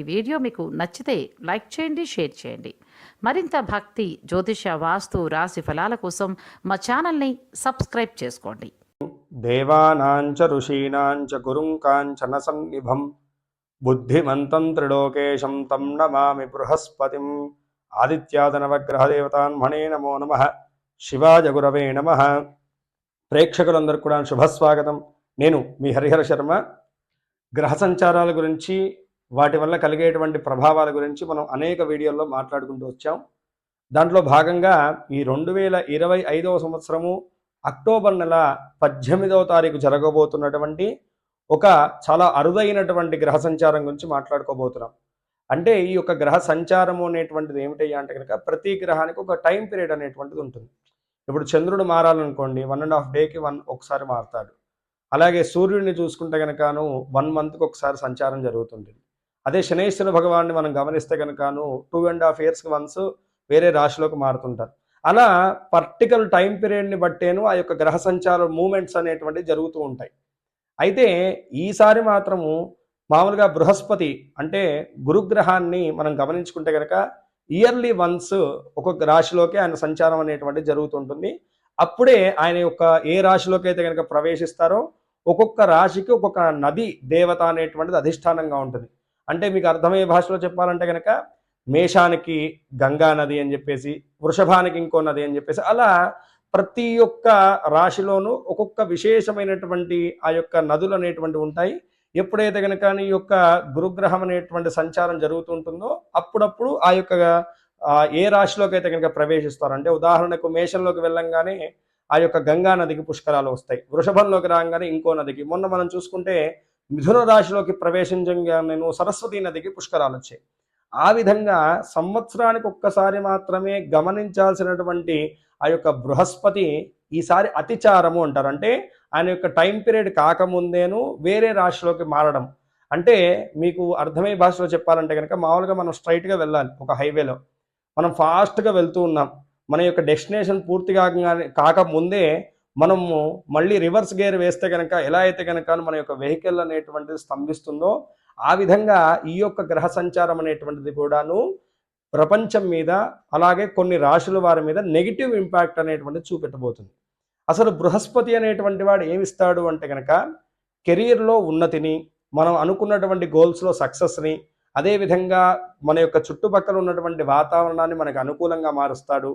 ఈ వీడియో మీకు నచ్చితే లైక్ చేయండి షేర్ చేయండి. మరింత భక్తి జ్యోతిష వాస్తు రాశి ఫలాల కోసం మా ఛానల్ని సబ్స్క్రైబ్ చేసుకోండి. దేవానాంచ ఋషీణాంచ గురుం కాంచన సన్నిభం బుద్ధిమంతం త్రిలోకేశం తం నమామి బృహస్పతిం ఆదిత్యాదనవగ్రహదేవతాన్మణే నమో నమ శివాయ గురవే నమ. ప్రేక్షకులందరికీ కూడా శుభస్వాగతం. నేను మీ హరిహర శర్మ. గ్రహ సంచారాల గురించి వాటి వల్ల కలిగేటువంటి ప్రభావాల గురించి మనం అనేక వీడియోల్లో మాట్లాడుకుంటూ వచ్చాం. దాంట్లో భాగంగా ఈ రెండు వేల ఇరవై ఐదవ సంవత్సరము అక్టోబర్ నెల పద్దెనిమిదవ తారీఖు జరగబోతున్నటువంటి ఒక చాలా అరుదైనటువంటి గ్రహ సంచారం గురించి మాట్లాడుకోబోతున్నాం. అంటే ఈ యొక్క గ్రహ సంచారము అనేటువంటిది ఏమిటయ్యా అంటే కనుక ప్రతి గ్రహానికి ఒక టైం పీరియడ్ అనేటువంటిది ఉంటుంది. ఇప్పుడు చంద్రుడు మారాలనుకోండి వన్ అండ్ హాఫ్ డేకి వన్ ఒకసారి మారుతాడు. అలాగే సూర్యుడిని చూసుకుంటే కనుకను వన్ మంత్కి ఒకసారి సంచారం జరుగుతుంటుంది అదే శనేశ్వర భగవాన్ని మనం గమనిస్తే కనుకను టూ అండ్ హాఫ్ ఇయర్స్కి వన్స్ వేరే రాశిలోకి మారుతుంటారు. అలా పర్టికల్ టైం పీరియడ్ని బట్టేను ఆ యొక్క గ్రహ సంచార మూమెంట్స్ అనేటువంటివి జరుగుతూ ఉంటాయి. అయితే ఈసారి మాత్రము మామూలుగా బృహస్పతి అంటే గురుగ్రహాన్ని మనం గమనించుకుంటే కనుక ఇయర్లీ వన్స్ ఒక్కొక్క రాశిలోకి ఆయన సంచారం అనేటువంటిది జరుగుతుంటుంది. అప్పుడే ఆయన యొక్క ఏ రాశిలోకి అయితే కనుక ప్రవేశిస్తారో ఒక్కొక్క రాశికి ఒక్కొక్క నది దేవత అనేటువంటిది అధిష్టానంగా ఉంటుంది. అంటే మీకు అర్థమయ్యే భాషలో చెప్పాలంటే కనుక మేషానికి గంగా నది అని చెప్పేసి వృషభానికి ఇంకో నది అని చెప్పేసి అలా ప్రతి ఒక్క రాశిలోనూ ఒక్కొక్క విశేషమైనటువంటి ఆ యొక్క నదులు అనేటువంటి ఉంటాయి. ఎప్పుడైతే కనుక ఈ యొక్క గురుగ్రహం అనేటువంటి సంచారం జరుగుతుంటుందో అప్పుడప్పుడు ఆ యొక్క ఏ రాశిలోకి అయితే కనుక ప్రవేశిస్తారు అంటే ఉదాహరణకు మేషంలోకి వెళ్ళంగానే ఆ యొక్క గంగా నదికి పుష్కరాలు వస్తాయి. వృషభంలోకి రాగానే ఇంకో నదికి. మొన్న మనం చూసుకుంటే మిథున రాశిలోకి నేను సరస్వతి నదికి పుష్కరాలు వచ్చాయి. ఆ విధంగా సంవత్సరానికి ఒక్కసారి మాత్రమే గమనించాల్సినటువంటి ఆ యొక్క బృహస్పతి ఈసారి అతిచారము అంటారు. అంటే ఆయన యొక్క టైం పీరియడ్ కాకముందేను వేరే రాశిలోకి మారడం. అంటే మీకు అర్థమయ్యే భాషలో చెప్పాలంటే కనుక మామూలుగా మనం స్ట్రైట్గా వెళ్ళాలి ఒక హైవేలో. మనం ఫాస్ట్గా వెళ్తూ ఉన్నాం. మన యొక్క డెస్టినేషన్ పూర్తి కాక కాకముందే మనము మళ్ళీ రివర్స్ గేర్ వేస్తే కనుక ఎలా అయితే కనుక మన యొక్క వెహికల్ అనేటువంటిది స్తంభిస్తుందో ఆ విధంగా ఈ యొక్క గ్రహ సంచారం అనేటువంటిది కూడాను ప్రపంచం మీద అలాగే కొన్ని రాశుల వారి మీద నెగిటివ్ ఇంపాక్ట్ అనేటువంటిది చూపెట్టబోతుంది. అసలు బృహస్పతి అనేటువంటి వాడు ఏమిస్తాడు అంటే కనుక కెరీర్లో ఉన్నతిని మనం అనుకున్నటువంటి గోల్స్లో సక్సెస్ని అదేవిధంగా మన యొక్క చుట్టుపక్కల ఉన్నటువంటి వాతావరణాన్ని మనకు అనుకూలంగా మారుస్తాడు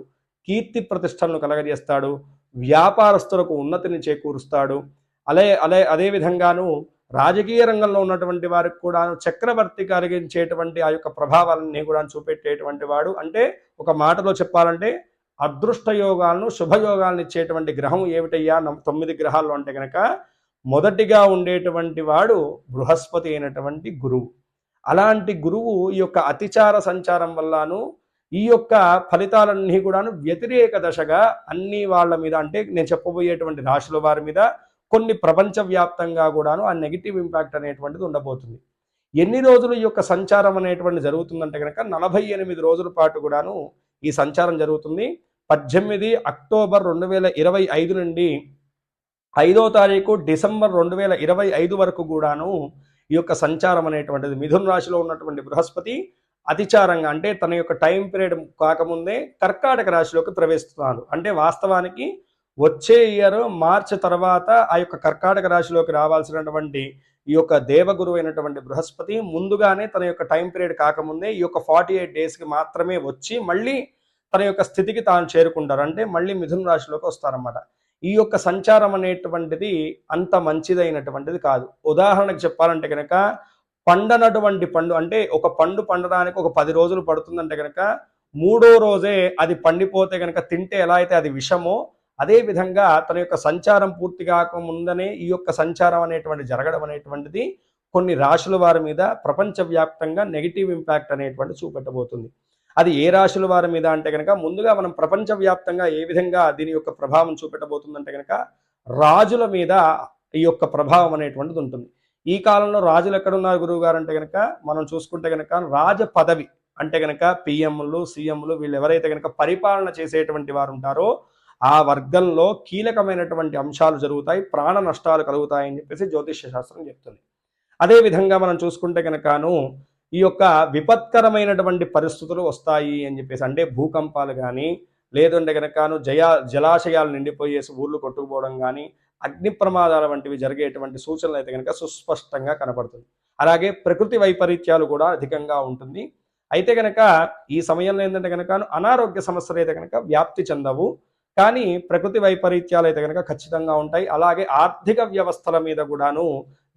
కీర్తి ప్రతిష్టలను కలగజేస్తాడు వ్యాపారస్తులకు ఉన్నతిని చేకూరుస్తాడు. అలే అలే అదేవిధంగాను రాజకీయ రంగంలో ఉన్నటువంటి వారికి కూడా చక్రవర్తి కలిగించేటువంటి ఆ యొక్క ప్రభావాలన్నీ కూడా చూపెట్టేటువంటి వాడు. అంటే ఒక మాటలో చెప్పాలంటే అదృష్ట యోగాలను శుభయోగాలను ఇచ్చేటువంటి గ్రహం ఏమిటయ్యా? తొమ్మిది గ్రహాల్లో అంటే కనుక మొదటిగా ఉండేటువంటి వాడు బృహస్పతి అయినటువంటి గురువు. అలాంటి గురువు ఈ యొక్క అతిచార సంచారం వల్లను ఈ యొక్క ఫలితాలన్నీ కూడాను వ్యతిరేక దశగా అన్ని వాళ్ళ మీద అంటే నేను చెప్పబోయేటువంటి రాశుల వారి మీద కొన్ని ప్రపంచవ్యాప్తంగా కూడాను ఆ నెగిటివ్ ఇంపాక్ట్ అనేటువంటిది ఉండబోతుంది. ఎన్ని రోజులు ఈ యొక్క సంచారం అనేటువంటి జరుగుతుందంటే కనుక నలభై ఎనిమిది రోజుల పాటు కూడాను ఈ సంచారం జరుగుతుంది. పద్దెనిమిది అక్టోబర్ రెండు వేల ఇరవై ఐదు నుండి ఐదో తారీఖు డిసెంబర్ రెండు వేల ఇరవై ఐదు వరకు కూడాను ఈ యొక్క సంచారం అనేటువంటిది మిథున రాశిలో ఉన్నటువంటి బృహస్పతి అతిచారంగా అంటే తన యొక్క టైం పీరియడ్ కాకముందే కర్కాటక రాశిలోకి ప్రవేశిస్తున్నాడు. అంటే వాస్తవానికి వచ్చే ఇయర్ మార్చ్ తర్వాత ఆ యొక్క కర్కాటక రాశిలోకి రావాల్సినటువంటి ఈ యొక్క దేవగురు అయినటువంటి బృహస్పతి ముందుగానే తన యొక్క టైం పీరియడ్ కాకముందే ఈ యొక్క ఫార్టీ ఎయిట్ డేస్కి మాత్రమే వచ్చి మళ్ళీ తన యొక్క స్థితికి తాను చేరుకుంటారు. అంటే మళ్ళీ మిథున రాశిలోకి వస్తారన్నమాట. ఈ యొక్క సంచారం అనేటువంటిది అంత మంచిదైనటువంటిది కాదు. ఉదాహరణకు చెప్పాలంటే కనుక పండనటువంటి పండు అంటే ఒక పండు పండడానికి ఒక పది రోజులు పడుతుందంటే కనుక మూడో రోజే అది పండిపోతే కనుక తింటే ఎలా అయితే అది విషమో అదే విధంగా తన యొక్క సంచారం పూర్తి కాకముందనే ఈ యొక్క సంచారం అనేటువంటి జరగడం అనేటువంటిది కొన్ని రాశుల వారి మీద ప్రపంచవ్యాప్తంగా నెగిటివ్ ఇంపాక్ట్ అనేటువంటి చూపెట్టబోతుంది. అది ఏ రాశుల వారి మీద అంటే కనుక ముందుగా మనం ప్రపంచవ్యాప్తంగా ఏ విధంగా దీని యొక్క ప్రభావం చూపెట్టబోతుందంటే కనుక రాజుల మీద ఈ యొక్క ప్రభావం అనేటువంటిది ఉంటుంది. ఈ కాలంలో రాజులు ఎక్కడున్నారు గురువు గారు అంటే కనుక మనం చూసుకుంటే కనుక రాజ పదవి అంటే కనుక పిఎంలు సీఎంలు వీళ్ళు ఎవరైతే కనుక పరిపాలన చేసేటువంటి వారు ఉంటారో ఆ వర్గంలో కీలకమైనటువంటి అంశాలు జరుగుతాయి ప్రాణ నష్టాలు కలుగుతాయని చెప్పేసి జ్యోతిష్య శాస్త్రం చెప్తుంది. అదే విధంగా మనం చూసుకుంటే కనుకను ఈ యొక్క విపత్కరమైనటువంటి పరిస్థితులు వస్తాయి అని చెప్పేసి అంటే భూకంపాలు కానీ లేదంటే కనుకను జయా జలాశయాలు నిండిపోయేసి ఊర్లు కొట్టుకుపోవడం కానీ అగ్ని ప్రమాదాల వంటివి జరిగేటువంటి సూచనలు అయితే కనుక సుస్పష్టంగా కనపడుతుంది. అలాగే ప్రకృతి వైపరీత్యాలు కూడా అధికంగా ఉంటుంది. అయితే కనుక ఈ సమయంలో ఏంటంటే కనుక అనారోగ్య సమస్యలు అయితే కనుక వ్యాప్తి చెందవు. కానీ ప్రకృతి వైపరీత్యాలు అయితే కనుక ఖచ్చితంగా ఉంటాయి. అలాగే ఆర్థిక వ్యవస్థల మీద కూడాను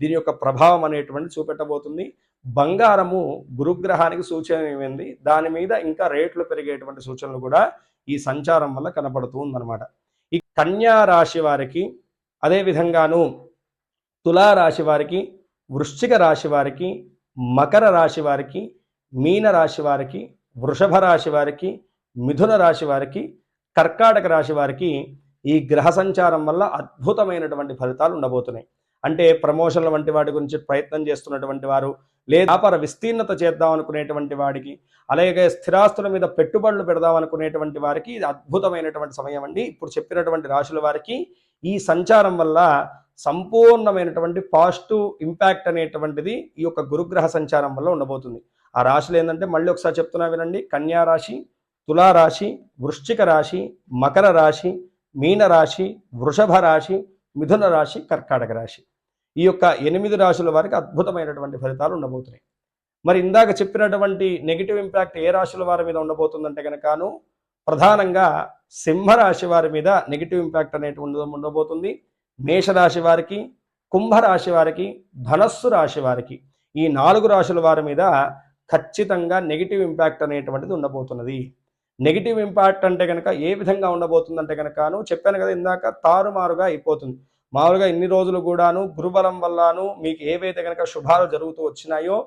దీని యొక్క ప్రభావం అనేటువంటి చూపెట్టబోతుంది. బంగారము గురుగ్రహానికి సూచన ఏమైంది దాని మీద ఇంకా రేట్లు పెరిగేటువంటి సూచనలు కూడా ఈ సంచారం వల్ల కనపడుతూ ఉందన్నమాట. ఈ కన్యా రాశి వారికి అదేవిధంగాను తులారాశి తులా రాశి వారికి వృశ్చిక రాశి వారికి మకర రాశి వారికి మీన రాశి వారికి వృషభ రాశి వారికి మిథున రాశి వారికి కర్కాటక రాశి వారికి ఈ గ్రహ సంచారం వల్ల అద్భుతమైనటువంటి ఫలితాలు ఉండబోతున్నాయి. అంటే ప్రమోషన్ల వంటి వాటి గురించి ప్రయత్నం చేస్తున్నటువంటి వారు లేదా వ్యాపార విస్తీర్ణత చేద్దాం అనుకునేటువంటి వాడికి అలాగే స్థిరాస్తుల మీద పెట్టుబడులు పెడదాం అనుకునేటువంటి వారికి ఇది అద్భుతమైనటువంటి సమయం అండి. ఇప్పుడు చెప్పినటువంటి రాశుల వారికి ఈ సంచారం వల్ల సంపూర్ణమైనటువంటి పాజిటివ్ ఇంపాక్ట్ అనేటువంటిది ఈ యొక్క గురుగ్రహ సంచారం వల్ల ఉండబోతుంది. ఆ రాశులు ఏంటంటే మళ్ళీ ఒకసారి చెప్తున్నా వినండి. కన్యా రాశి తులా రాశి వృశ్చిక రాశి మకర రాశి మీన రాశి వృషభ రాశి మిథున రాశి కర్కాటక రాశి. ఈ యొక్క ఎనిమిది రాశుల వారికి అద్భుతమైనటువంటి ఫలితాలు ఉండబోతున్నాయి. మరి ఇందాక చెప్పినటువంటి నెగిటివ్ ఇంపాక్ట్ ఏ రాశుల వారి మీద ఉండబోతుందంటే కనుకను ప్రధానంగా సింహరాశి వారి మీద నెగిటివ్ ఇంపాక్ట్ అనేటువంటి ఉండబోతుంది. మేషరాశి వారికి కుంభరాశి వారికి ధనస్సు రాశి వారికి ఈ నాలుగు రాశుల వారి మీద ఖచ్చితంగా నెగిటివ్ ఇంపాక్ట్ అనేటువంటిది ఉండబోతున్నది. నెగిటివ్ ఇంపాక్ట్ అంటే కనుక ఏ విధంగా ఉండబోతుందంటే కనుకను చెప్పాను కదా ఇందాక తారుమారుగా అయిపోతుంది. మామూలుగా ఇన్ని రోజులు కూడాను గురుబలం వల్లను మీకు ఏవైతే కనుక శుభాలు జరుగుతూ వచ్చినాయో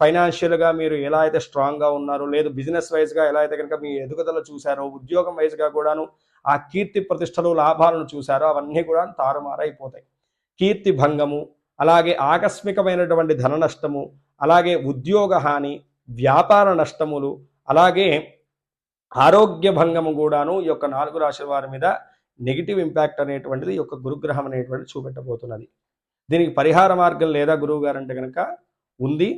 ఫైనాన్షియల్గా మీరు ఎలా అయితే స్ట్రాంగ్గా ఉన్నారో లేదు బిజినెస్ వైజ్గా ఎలా అయితే కనుక మీ ఎదుగుదల చూశారో ఉద్యోగం వైజ్గా కూడాను ఆ కీర్తి ప్రతిష్టలు లాభాలను చూశారో అవన్నీ కూడా తారుమారైపోతాయి. కీర్తి భంగము అలాగే ఆకస్మికమైనటువంటి ధన నష్టము అలాగే ఉద్యోగ హాని వ్యాపార నష్టములు అలాగే ఆరోగ్య భంగము కూడాను ఈ యొక్క నాలుగు రాశుల వారి మీద నెగిటివ్ ఇంపాక్ట్ అనేటువంటిది ఈ యొక్క గురుగ్రహం అనేటువంటిది చూపెట్టబోతున్నది. దీనికి పరిహార మార్గం లేదా గురువు గారు అంటే కనుక ఉంది.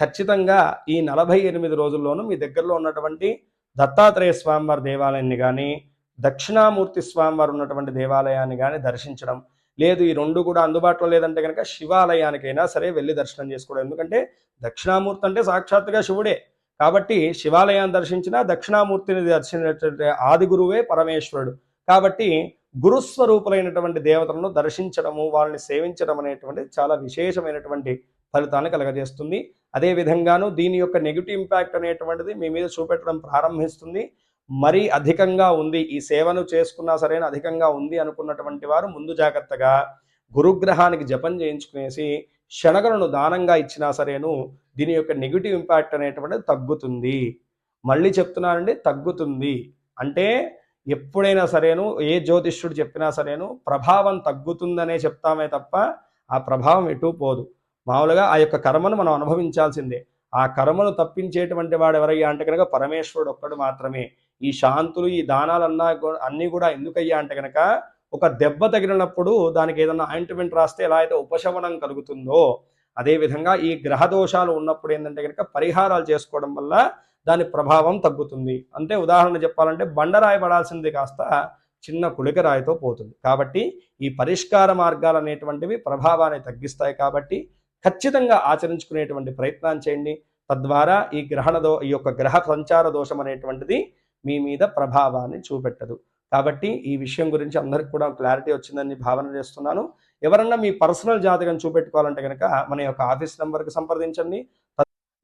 ఖచ్చితంగా ఈ నలభై ఎనిమిది రోజుల్లోనూ మీ దగ్గరలో ఉన్నటువంటి దత్తాత్రేయ స్వామివారి దేవాలయాన్ని కానీ దక్షిణామూర్తి స్వామివారు ఉన్నటువంటి దేవాలయాన్ని కానీ దర్శించడం. లేదు ఈ రెండు కూడా అందుబాటులో లేదంటే కనుక శివాలయానికైనా సరే వెళ్ళి దర్శనం చేసుకోవడం. ఎందుకంటే దక్షిణామూర్తి అంటే సాక్షాత్తుగా శివుడే. కాబట్టి శివాలయాన్ని దర్శించిన దక్షిణామూర్తిని దర్శించినటువంటి ఆది గురువే పరమేశ్వరుడు. కాబట్టి గురుస్వరూపులైనటువంటి దేవతలను దర్శించడము వాళ్ళని సేవించడం అనేటువంటిది చాలా విశేషమైనటువంటి ఫలితాన్ని కలగజేస్తుంది. అదే విధంగాను దీని యొక్క నెగిటివ్ ఇంపాక్ట్ అనేటువంటిది మీ మీద చూపెట్టడం ప్రారంభిస్తుంది. మరీ అధికంగా ఉంది ఈ సేవను చేసుకున్నా సరైన అధికంగా ఉంది అనుకున్నటువంటి వారు ముందు జాగ్రత్తగా గురుగ్రహానికి జపం చేయించుకునేసి శనగలను దానంగా ఇచ్చినా సరేను దీని యొక్క నెగిటివ్ ఇంపాక్ట్ అనేటువంటిది తగ్గుతుంది. మళ్ళీ చెప్తున్నానండి తగ్గుతుంది. అంటే ఎప్పుడైనా సరేను ఏ జ్యోతిష్యుడు చెప్పినా సరేను ప్రభావం తగ్గుతుందనే చెప్తామే తప్ప ఆ ప్రభావం ఎటు పోదు. మామూలుగా ఆ యొక్క కర్మను మనం అనుభవించాల్సిందే. ఆ కర్మను తప్పించేటువంటి వాడు ఎవరయ్యా అంటే కనుక పరమేశ్వరుడు ఒక్కడు మాత్రమే. ఈ శాంతులు ఈ దానాలన్నా అన్నీ కూడా ఎందుకయ్యా అంటే కనుక ఒక దెబ్బ తగిలినప్పుడు దానికి ఏదన్నా ఆయింట్మెంట్ రాస్తే ఎలా అయితే ఉపశమనం కలుగుతుందో అదేవిధంగా ఈ గ్రహ దోషాలు ఉన్నప్పుడు ఏంటంటే కనుక పరిహారాలు చేసుకోవడం వల్ల దాని ప్రభావం తగ్గుతుంది. అంటే ఉదాహరణ చెప్పాలంటే బండరాయి పడాల్సింది కాస్త చిన్న కుళికరాయితో పోతుంది. కాబట్టి ఈ పరిష్కార మార్గాలు అనేటువంటివి ప్రభావాన్ని తగ్గిస్తాయి కాబట్టి ఖచ్చితంగా ఆచరించుకునేటువంటి ప్రయత్నం చేయండి. తద్వారా ఈ గ్రహణ దో ఈ యొక్క గ్రహ సంచార దోషం అనేటువంటిది మీ మీద ప్రభావాన్ని చూపెట్టదు. కాబట్టి ఈ విషయం గురించి అందరికి కూడా క్లారిటీ వచ్చిందని భావన చేస్తున్నాను. ఎవరన్నా మీ పర్సనల్ జాతకం చూపెట్టుకోవాలంటే కనుక మన యొక్క ఆఫీస్ నెంబర్కి సంప్రదించండి.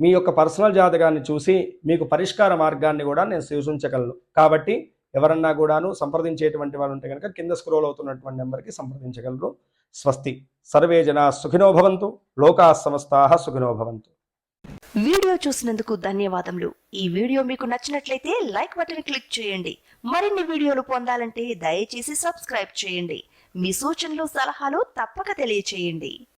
మీ యొక్క పర్సనల్ జాతకాన్ని చూసి మీకు పరిష్కార మార్గాన్ని కూడా నేను సూచించగలను. కాబట్టి ఎవరన్నా కూడాను సంప్రదించేటువంటి వాళ్ళు ఉంటే కనుక కింద స్క్రోల్ అవుతున్నటువంటి నెంబర్కి సంప్రదించగలరు. స్వస్తి. సర్వే జనా సుఖినో భవంతు. లోకా సమస్తా సుఖినో భవంతు. వీడియో చూసినందుకు ధన్యవాదములు. ఈ వీడియో మీకు నచ్చినట్లయితే లైక్ బటన్ క్లిక్ చేయండి. మరిన్ని వీడియోలు పొందాలంటే దయచేసి సబ్స్క్రైబ్ చేయండి. మీ సూచనలు సలహాలు తప్పక తెలియచేయండి.